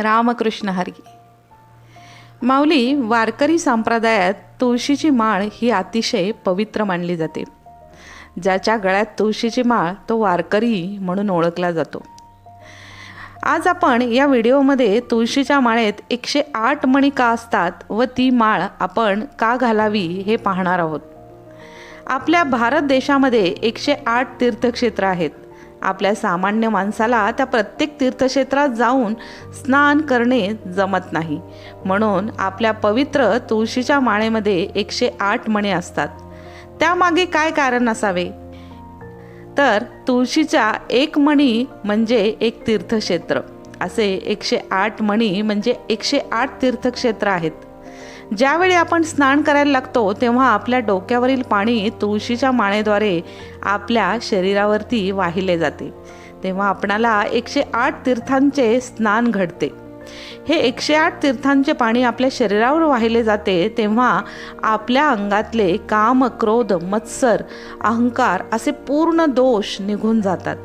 रामकृष्ण हरी. माऊली वारकरी संप्रदायात तुळशीची माळ ही अतिशय पवित्र मानली जाते. ज्याच्या गळ्यात तुळशीची माळ तो वारकरी म्हणून ओळखला जातो. आज आपण या व्हिडिओमध्ये तुळशीच्या माळेत एकशे आठ मणी का असतात व ती माळ आपण का घालावी हे पाहणार आहोत. आपल्या भारत देशामध्ये एकशे आठ तीर्थक्षेत्र आहेत. आपल्या सामान्य माणसाला त्या प्रत्येक तीर्थक्षेत्रात जाऊन स्नान करणे जमत नाही. म्हणून आपल्या पवित्र तुळशीच्या माळेमध्ये एकशे आठ मणी असतात. त्यामागे काय कारण असावे? तर तुळशीच्या एक मणी म्हणजे एक तीर्थक्षेत्र. असे एकशे आठ मणी म्हणजे एकशे आठ तीर्थक्षेत्र आहेत. ज्यावेळी आपण स्नान करायला लागतो तेव्हा आपल्या डोक्यावरील पाणी तुळशीच्या माळेद्वारे आपल्या शरीरावरती वाहिले जाते. तेव्हा आपणाला एकशे आठ तीर्थांचे स्नान घडते. हे एकशे आठ तीर्थांचे पाणी आपल्या शरीरावर वाहिले जाते तेव्हा आपल्या अंगातले काम क्रोध मत्सर अहंकार असे पूर्ण दोष निघून जातात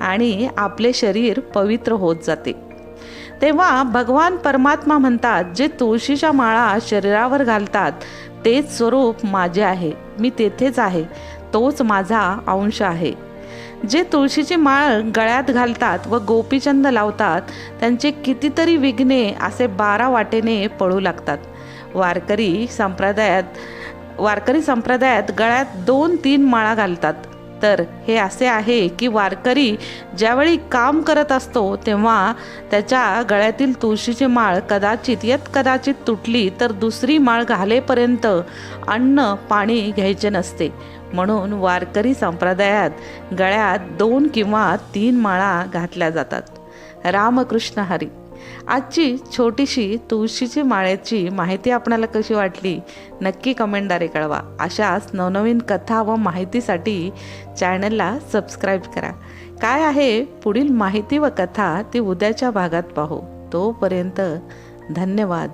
आणि आपले शरीर पवित्र होत जाते. तेव्हा भगवान परमात्मा म्हणतात जे तुळशीच्या माळा शरीरावर घालतात तेच स्वरूप माझे आहे. मी तेथेच आहे. तोच माझा अंश आहे. जे तुळशीची माळ गळ्यात घालतात व गोपीचंद लावतात त्यांचे कितीतरी विघ्ने असे बारा वाटेने पळू लागतात. वारकरी संप्रदायात वारकरी संप्रदायात गळ्यात दोन तीन माळा घालतात. तर हे असे आहे की वारकरी ज्यावेळी काम करत असतो तेव्हा त्याच्या गळ्यातील तुळशीची माळ कदाचित यत कदाचित तुटली तर दुसरी माळ घालेपर्यंत अन्न पाणी घ्यायचे नसते. म्हणून वारकरी संप्रदायात गळ्यात दोन किंवा तीन माळा घातल्या जातात. रामकृष्ण हरी आजची छोटीशी तुळशीची माळ्याची माहिती आपणाला कशी वाटली? नक्की कमेंटद्वारे कळवा. अशाच नवनवीन कथा व माहितीसाठी चॅनलला सबस्क्राईब करा. काय आहे पुढील माहिती व कथा ती उद्याच्या भागात पाहू. तोपर्यंत धन्यवाद.